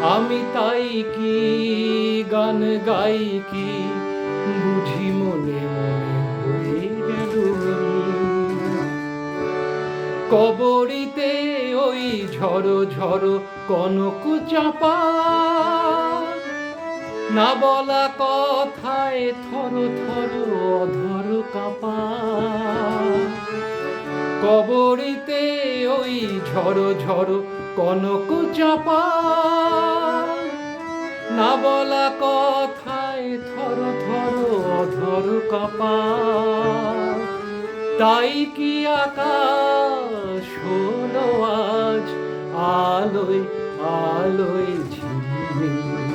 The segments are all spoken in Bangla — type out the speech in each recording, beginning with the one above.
আমি তাই কি গান গাই কি? বুঝি মনে মনে কবরিতে ওই ঝড়ো ঝড়ো কনক চাপা। না বলা কথায় থর থর অধর কাপা। কবরিতে ওই ঝড়ো ঝড়ো কনক চাপা। না বলা কথায় থর থর অধর কাপা তাই কি আকাশ হলো আজ? আলোয় আলোয় ঝিলমিল।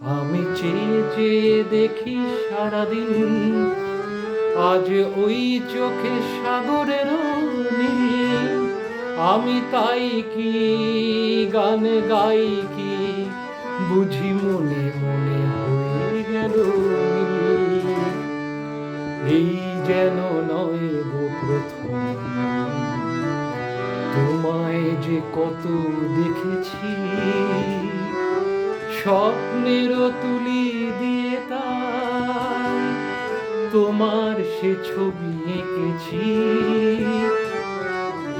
আমি চেয়ে চেয়ে দেখি সারাদিন। আজ ওই চোখে সাগরের আমি তাই কি গান গাই কি? বুঝি মনে মনে হয়ে গেল এই যেন নয় গো প্রথম তোমায় যে কত দেখেছি স্বপ্নেরও তুলি দিয়ে তাই তোমার সে ছবি এঁকেছি।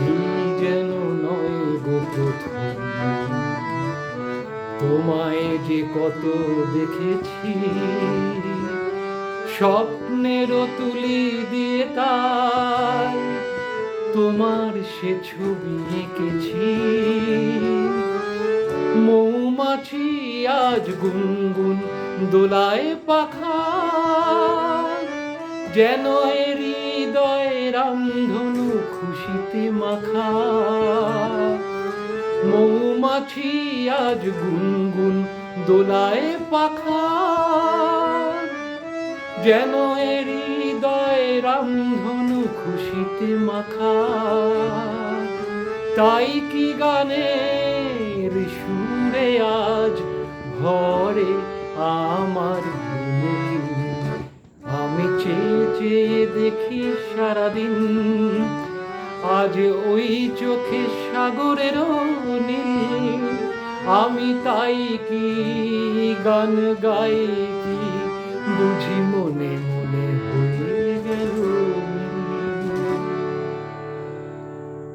এই যেন নয় গো প্রথম তোমায় যে কত দেখেছি স্বপ্নেরও তুলি দিয়ে তাই তোমার সে ছবি এঁকেছি, মৌমাছি আজ গুনগুন দোলায় পাখা। যেন হৃদয় রামধনু খুশিতে মাখা। মৌমাছি আজ গুনগুন দোলায় পাখা। যেন হৃদয় রামধনু খুশিতে মাখা। তাই কি গানের সুরে আজ ভরে আমার আমি চেয়ে চেয়ে দেখি সারাদিন আজ ওই চোখে সাগরের আমি তাই কি গান গাই কি বুঝি মনে?